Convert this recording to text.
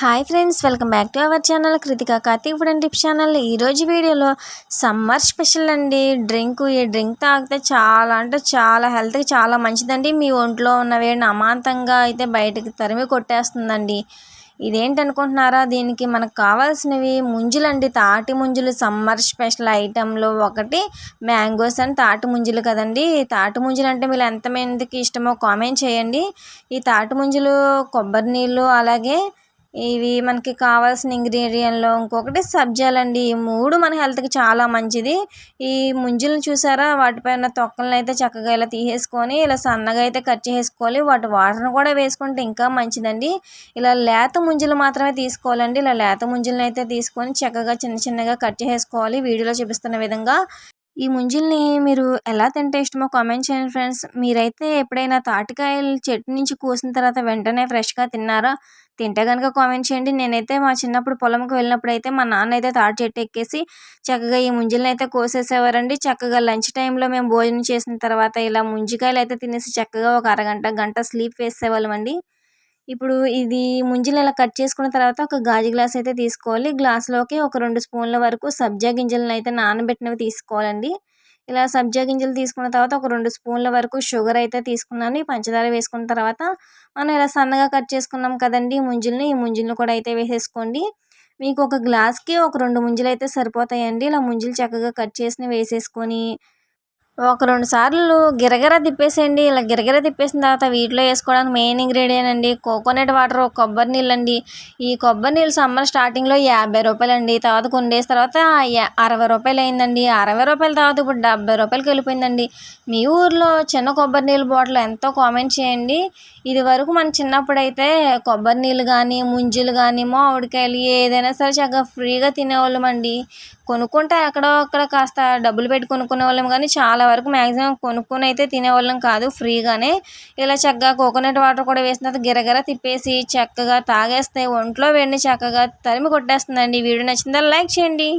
Hi friends welcome back to our channel Krithika Karthik food and tips channel. ఈరోజు వీడియోలో summer special అండి. Drink ఈ drink తాగితే చాలా అంటే చాలా హెల్త్కి చాలా మంచిదండి. మీ ఒంట్లో ఉన్న వేడిని అమాంతంగా అయితే బయటకు తరిమి కొట్టేస్తుందండి. ఇదేంటి అనుకుంటున్నారా? దీనికి మనకు కావాల్సినవి ముంజులండి. తాటి ముంజులు సమ్మర్ స్పెషల్ ఐటెంలో ఒకటి. మ్యాంగోస్ అండ్ తాటి ముంజులు కదండి. తాటి ముంజులు అంటే మీరు ఎంతమందికి ఇష్టమో కామెంట్ చేయండి. ఈ తాటి ముంజులు కొబ్బరి నీళ్ళు అలాగే ఇవి మనకి కావాల్సిన ఇంగ్రీడియంట్లో ఇంకొకటి సబ్జాలండి. ఈ మూడు మన హెల్త్కి చాలా మంచిది. ఈ ముంజులను చూసారా? వాటిపైన తొక్కలను అయితే చక్కగా ఇలా తీసేసుకొని ఇలా సన్నగా అయితే కట్ చేసుకోవాలి వాటి వాటర్ని కూడా వేసుకుంటే ఇంకా మంచిదండి. ఇలా లేత ముంజులు మాత్రమే తీసుకోవాలండి. ఇలా లేత ముంజులను అయితే తీసుకొని చక్కగా చిన్న చిన్నగా కట్ చేసుకోవాలి వీడియోలో చూపిస్తున్న విధంగా. ఈ ముంజుల్ని మీరు ఎలా తింటే ఇష్టమో కామెంట్ చేయండి ఫ్రెండ్స్. మీరైతే ఎప్పుడైనా తాటికాయలు చెట్టు నుంచి కోసిన తర్వాత వెంటనే ఫ్రెష్గా తిన్నారా? తింటే కనుక కామెంట్ చేయండి. నేనైతే మా చిన్నప్పుడు పొలంకి వెళ్ళినప్పుడు అయితే మా నాన్న అయితే తాటి చెట్టు ఎక్కేసి చక్కగా ఈ ముంజులను అయితే కోసేసేవారండి. చక్కగా లంచ్ టైంలో మేము భోజనం చేసిన తర్వాత ఇలా ముంజికాయలు అయితే తినేసి చక్కగా ఒక అరగంట గంట స్లీప్ వేసేవాళ్ళం అండి ఇప్పుడు ఇది ముంజలు ఇలా కట్ చేసుకున్న తర్వాత ఒక గాజు గ్లాస్ అయితే తీసుకోవాలి. గ్లాస్లోకి ఒక రెండు స్పూన్ల వరకు సబ్జా గింజలను అయితే నానబెట్టినవి తీసుకోవాలండి. ఇలా సబ్జా గింజలు తీసుకున్న తర్వాత ఒక రెండు స్పూన్ల వరకు షుగర్ అయితే తీసుకున్నాను. ఈ పంచదార వేసుకున్న తర్వాత మనం ఇలా సన్నగా కట్ చేసుకున్నాం కదండి ముంజుల్ని ఈ ముంజుల్ని కూడా అయితే వేసేసుకోండి. మీకు ఒక గ్లాస్కి ఒక రెండు ముంజులు అయితే సరిపోతాయండి. ఇలా ముంజులు చక్కగా కట్ చేసి వేసేసుకొని ఒక రెండు సార్లు గిరగిర తిప్పేసేయండి. ఇలా గిరగిర తిప్పేసిన తర్వాత వీటిలో వేసుకోవడానికి మెయిన్ ఇంగ్రీడియంట్ అండి. కోకోనట్ వాటర్ కొబ్బరి నీళ్ళు అండి ఈ కొబ్బరి నీళ్ళు సమ్మర్ స్టార్టింగ్లో యాభై రూపాయలు అండి తర్వాత కొన్ని డేస్ తర్వాత అరవై రూపాయలు అయిందండి అరవై రూపాయల తర్వాత ఇప్పుడు డెబ్బై రూపాయలకి వెళ్ళిపోయిందండి. మీ ఊర్లో చిన్న కొబ్బరి నీళ్ళు బాటిల్ ఎంతో కామెంట్ చేయండి. ఇది వరకు మన చిన్నప్పుడు అయితే కొబ్బరి నీళ్ళు కానీ ముంజులు కానీ మామిడికాయలు ఏదైనా సరే చక్కగా ఫ్రీగా తినేవాళ్ళం అండి కొనుక్కుంటే ఎక్కడో అక్కడ కాస్త డబ్బులు పెట్టి కొనుక్కునే వాళ్ళం కానీ చాలా వరకు మ్యాక్సిమం కొనుక్కొని అయితే తినేవాళ్ళం కాదు ఫ్రీగానే. ఇలా చక్కగా కోకోనట్ వాటర్ కూడా వేసిన తర్వాత గిరగిర తిప్పేసి చక్కగా తాగేస్తే ఒంట్లో వేడిని చక్కగా తరిమి కొట్టేస్తుందండి. వీడియో నచ్చిందా లైక్ చేయండి.